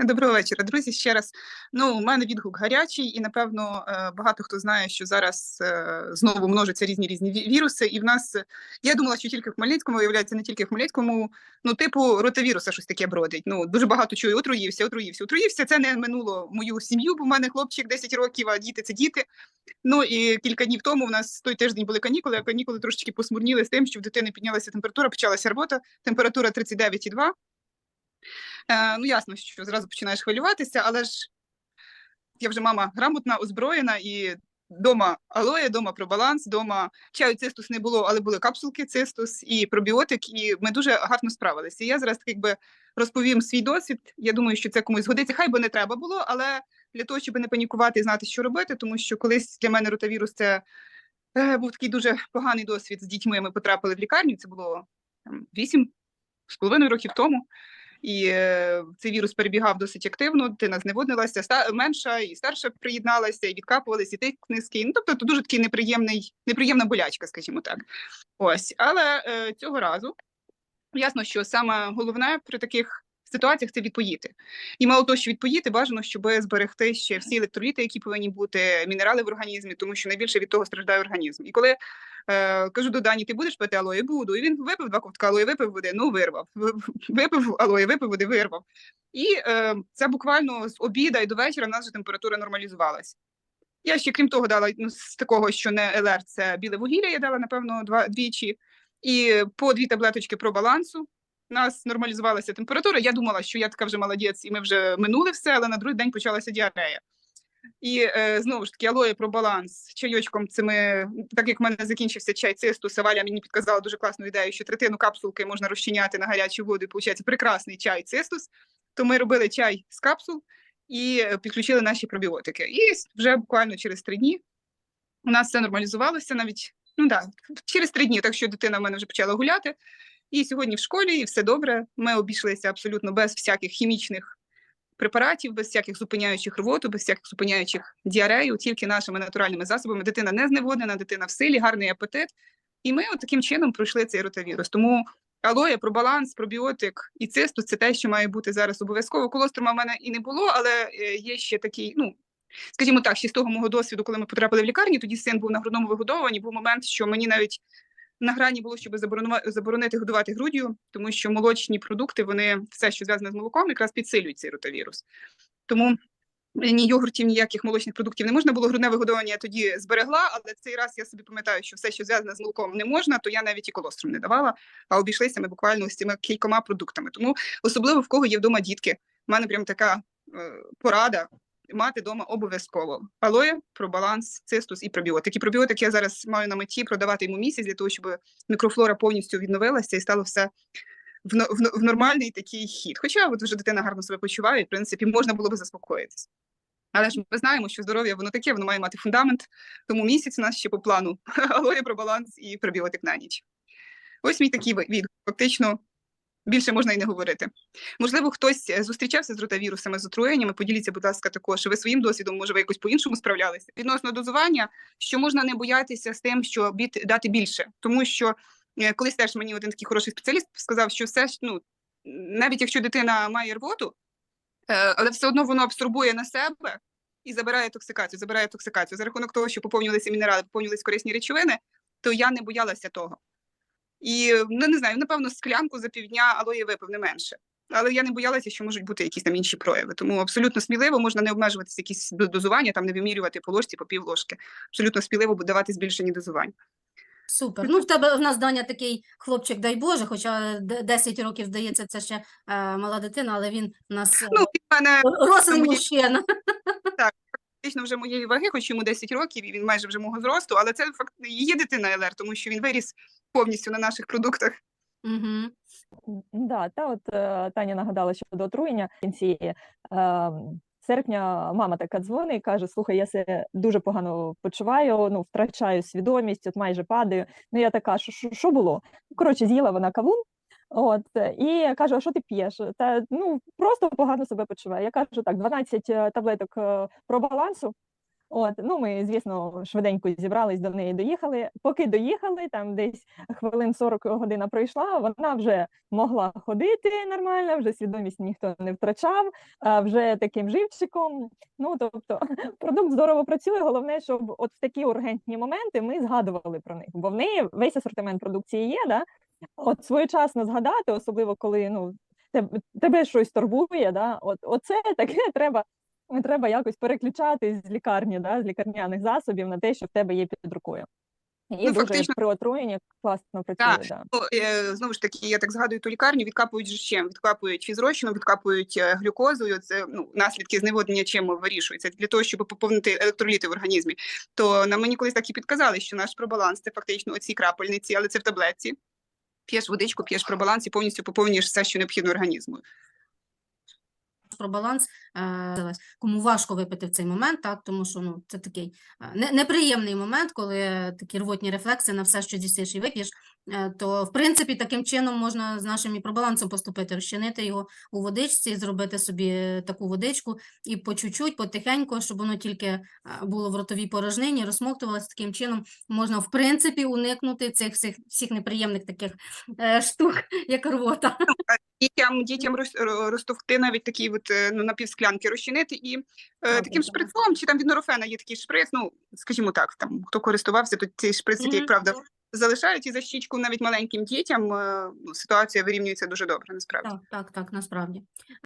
Доброго вечора, друзі. Ще раз. Ну, у мене відгук гарячий, і напевно е, багато хто знає, що зараз е, знову множаться різні різні віруси. І в нас е, я думала, що тільки в Хмельницькому виявляється не тільки в Хмельницькому. Ну, типу, ротавіруса щось таке бродить. Ну дуже багато чую. Отруївся, отруївся, отруївся. Це не минуло мою сім'ю, бо в мене хлопчик 10 років, а діти це діти. Ну і кілька днів тому в нас той тиждень були канікули, а канікули трошечки посмурніли з тим, що в дитини піднялася температура, почалася робота. Температура 39,2. Е, ну, ясно, що зразу починаєш хвилюватися, але ж я вже мама грамотна, озброєна і дома алоє, дома про баланс, дома чаю цистус не було, але були капсулки цистус і пробіотик, і ми дуже гарно справилися. І я зараз так якби розповім свій досвід. Я думаю, що це комусь згодиться. Хай би не треба було, але для того, щоб не панікувати і знати, що робити, тому що колись для мене ротавірус це е, був такий дуже поганий досвід з дітьми. Ми потрапили в лікарню. Це було вісім з половиною років тому. І е, цей вірус перебігав досить активно, дитина зневоднилася, ста менша і старша приєдналася, і відкапувалися, тих низький. Ну, тобто, то дуже такий неприємний, неприємна болячка, скажімо так. Ось, але е, цього разу ясно, що саме головне при таких ситуаціях це відпоїти. І мало того, що відпоїти, бажано, щоб зберегти ще всі електроліти, які повинні бути, мінерали в організмі, тому що найбільше від того страждає організм. І коли е, кажу до Дані, ти будеш пити алої? Буду. І він випив два ковтка алої, випив води, ну вирвав. Випив алої, випив води, вирвав. І е, це буквально з обіда і до вечора в нас вже температура нормалізувалась. Я ще, крім того, дала ну, з такого, що не ЛР, це біле вугілля, я дала, напевно, два двічі. І по дві таблеточки про балансу. У нас нормалізувалася температура. Я думала, що я така вже молодець, і ми вже минули все, але на другий день почалася діарея. І е, знову ж таки, алоє про баланс чайочком. Це ми, так як в мене закінчився чай цистус, Валя мені підказала дуже класну ідею, що третину капсулки можна розчиняти на гарячу воду. і Получається прекрасний чай цистус. То ми робили чай з капсул і підключили наші пробіотики. І вже буквально через три дні у нас все нормалізувалося навіть. Ну да, через три дні, так що дитина в мене вже почала гуляти. І сьогодні в школі і все добре. Ми обійшлися абсолютно без всяких хімічних препаратів, без всяких зупиняючих рвоту, без всяких зупиняючих діарею, тільки нашими натуральними засобами. Дитина не зневоднена, дитина в силі, гарний апетит. І ми от таким чином пройшли цей ротавірус. Тому алоє про баланс, пробіотик і цистус це те, що має бути зараз обов'язково. Колострома в мене і не було, але е, є ще такий, ну. Скажімо так, ще з того мого досвіду, коли ми потрапили в лікарні, тоді син був на грудному вигодовуванні, був момент, що мені навіть на грані було, щоб заборонити годувати груддю, тому що молочні продукти, вони все, що зв'язане з молоком, якраз підсилюють цей ротавірус. Тому ні йогуртів, ніяких молочних продуктів не можна було. Грудне вигодовування я тоді зберегла, але цей раз я собі пам'ятаю, що все, що зв'язане з молоком, не можна, то я навіть і колострум не давала, а обійшлися ми буквально з цими кількома продуктами. Тому особливо в кого є вдома дітки. У мене прям така е, порада мати вдома обов'язково. Алоє про баланс, цистус і пробіотик. І пробіотик я зараз маю на меті продавати йому місяць для того, щоб мікрофлора повністю відновилася і стало все в, в, в нормальний такий хід. Хоча от вже дитина гарно себе почуває, в принципі, можна було би заспокоїтися. Але ж ми знаємо, що здоров'я воно таке, воно має мати фундамент, тому місяць у нас ще по плану алоє про баланс і пробіотик на ніч. Ось мій такий відгук. Фактично Більше можна і не говорити. Можливо, хтось е, зустрічався з ротавірусами, з отруєннями. Поділіться, будь ласка, також ви своїм досвідом, може, ви якось по-іншому справлялися. Відносно дозування, що можна не боятися з тим, що дати більше, тому що е, колись теж мені один такий хороший спеціаліст сказав, що все ну навіть якщо дитина має рвоту, е, але все одно воно абсорбує на себе і забирає токсикацію, забирає токсикацію за рахунок того, що поповнювалися мінерали, поповнювалися корисні речовини, то я не боялася того. І ну не знаю, напевно, склянку за півдня алої випив не менше. Але я не боялася, що можуть бути якісь там інші прояви. Тому абсолютно сміливо можна не обмежуватися якісь дозування, там не вимірювати по ложці, по півложки. Абсолютно сміливо давати збільшені дозування. Супер. Ну, в тебе в нас Даня такий хлопчик, дай Боже, хоча 10 років, здається, це ще е, мала дитина, але він у нас ну, від мене рослий мужчина. Фактично вже моєї ваги, хоч йому 10 років, і він майже вже мого зросту, але це факт її дитина ЛР, тому що він виріс повністю на наших продуктах. Угу. Да, та от е, Таня нагадала щодо отруєння в кінці е, серпня мама така дзвонить і каже: Слухай, я себе дуже погано почуваю, ну втрачаю свідомість, от майже падаю. Ну я така, що що було? Коротше, з'їла вона кавун. От і кажу, а що ти п'єш? Та ну просто погано себе почуваю. Я кажу так: 12 таблеток про балансу. От, ну, ми, звісно, швиденько зібрались до неї, доїхали. Поки доїхали, там десь хвилин 40 година пройшла, вона вже могла ходити нормально, вже свідомість ніхто не втрачав, вже таким живчиком. Ну, тобто, продукт здорово працює. Головне, щоб от в такі ургентні моменти ми згадували про них, бо в неї весь асортимент продукції є, да? От своєчасно згадати, особливо коли ну, тебе, щось турбує, да? от, оце таке треба треба якось переключати з лікарні, да, з лікарняних засобів на те, що в тебе є під рукою. І Ну, дуже фактично- при отруєнні класно працює. Так. Да. Ну, е, знову ж таки, я так згадую ту лікарню, відкапують же чим? Відкапують фізрозчином, відкапують е, глюкозою. Це ну наслідки зневоднення чим вирішуються для того, щоб поповнити електроліти в організмі. То на мені колись так і підказали, що наш пробаланс це фактично оці крапельниці, але це в таблетці. П'єш водичку, п'єш про баланс і повністю поповнюєш все, що необхідно організму. про баланс, е, кому важко випити в цей момент, так, тому що ну, це такий е, не- неприємний момент, коли такі рвотні рефлекси на все, що дістиш і вип'єш, то, в принципі, таким чином можна з нашим і пробалансом поступити, розчинити його у водичці, зробити собі таку водичку і по чуть-чуть, потихеньку, щоб воно тільки е, було в ротовій порожнині, розсмоктувалося таким чином, можна, в принципі, уникнути цих всіх, всіх неприємних таких е, штук, як рвота. Дітям, дітям роз- розтовкти навіть такі от, е, ну, напівсклянки розчинити і е, Так, таким так. шприцом, чи там від норофена є такий шприц, ну, скажімо так, там, хто користувався, то ці шприцики, Мгм. як правда, залишають і за щічку навіть маленьким дітям, е, ну, ситуація вирівнюється дуже добре, насправді. Так, так, так, насправді.